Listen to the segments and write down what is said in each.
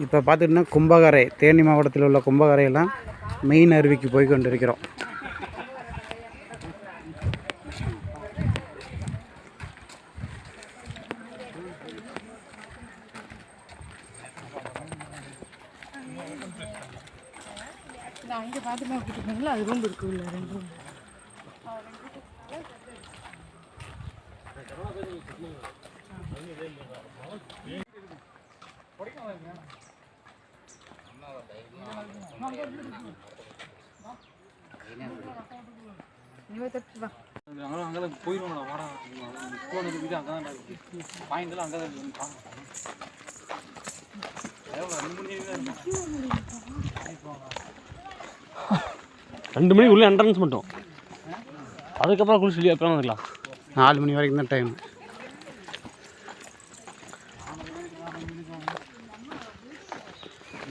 இப்போ பார்த்துக்கிட்டிங்கன்னா கும்பகரை தேனி மாவட்டத்தில் உள்ள கும்பகரையெல்லாம் மெயின் அருவிக்கு போய் கொண்டிருக்கிறோம் அங்கே பார்த்துமா கூட்டிட்டு அது ரூம் இருக்கு உள்ள ரெண்டு ரூம் இருபத்தெட்டு தான் அங்கே அங்கே போயிடுவோம்டா வாடா. போனது இது அங்கே தான் பாயிண்ட்லாம் அங்கே தான் ரெண்டு மணிக்கு உள்ளே என்ட்ரன்ஸ் மட்டும். அதுக்கப்புறம் குளிச்சு வெளியே அப்புறம் வந்துக்கலாம் நாலு மணி வரைக்கும் தான் டைம்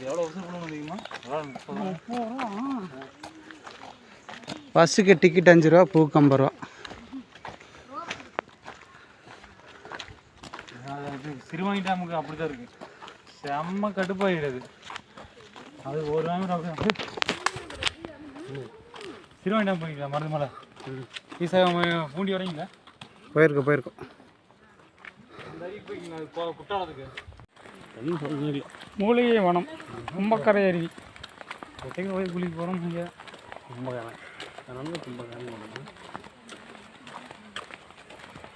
எவ்வளோ வசூல் பண்ணணும் தெரியுமா? பஸ்ஸுக்கு டிக்கெட் அஞ்சு ரூபா பூக்கு ஐம்பது ரூபா. அது சிறுவாணி டேமுக்கு அப்படி தான் இருக்கு. செம்ம கடுப்பாயிடுது. அது ஒரு வாங்க சிறுவாணி டேம் போய்க்கலாம் மருந்து மலை ஈஸியாக பூண்டி வரீங்களா போயிருக்கோம் போயிருக்கோம். குற்றாலத்துக்கு? ஒன்றும் சொல்ல இல்லை. மூலிகை வனம் கும்பக்கரை அருவி. ஒத்தைக்கு போய் குளிக்க போகிறோம் இங்கே. கும்பகாரன் அதனால கும்பகாரன் ஒன்று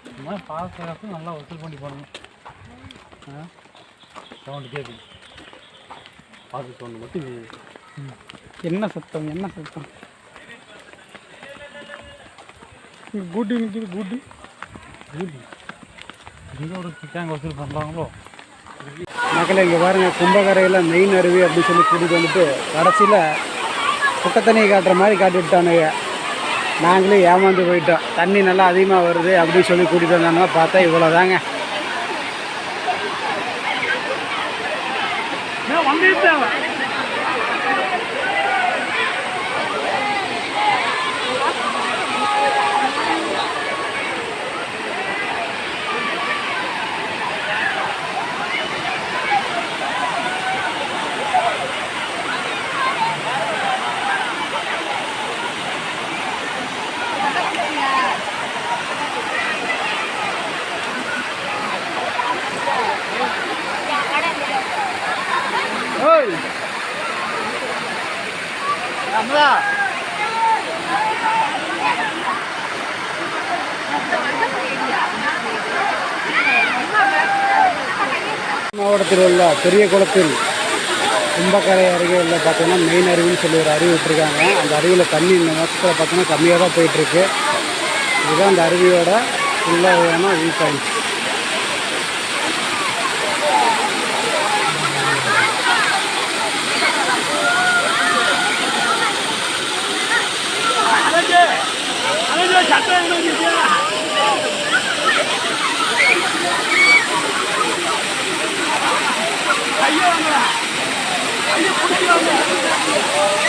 இந்த மாதிரி பார்க்கறப்ப நல்லா வசூல் பண்ணி போகணும் சவுண்டு கேட்குது பார்த்து சொன்ன மட்டும் என்ன சத்தம் என்ன சத்தம்? கூட்டி நிற்கிது கூட்டி. கூட்டி. இங்கே ஒரு தேங்காய் வசூல் பண்ணுறாங்களோ மக்களை இங்கே பாருங்கள் கும்பகரையில் மெயின் அருவி அப்படின்னு சொல்லி கூட்டிகிட்டு வந்துட்டு கடைசியில் குட்டத்தண்ணி காட்டுற மாதிரி காட்டிவிட்டானுங்க நாங்களே ஏமாந்து போயிட்டோம். தண்ணி நல்லா அதிகமாக வருது அப்படின்னு சொல்லி கூட்டிகிட்டு வந்தாங்க பார்த்தா இவ்வளோ தாங்க மாவட்டத்தில் உள்ள பெரிய குளத்தில் கும்பக்கரை அருகே உள்ள பார்த்தீங்கன்னா மெயின் அருவின்னு சொல்லி ஒரு அருவி விட்டுருக்காங்க. அந்த அருவியில் தண்ணி இந்த மாதத்தில் பார்த்தீங்கன்னா கம்மியாக தான் போயிட்டுருக்கு. இதுதான் அந்த அருவியோட ஃபுல்லான வியூ பாயிண்ட் Yeah.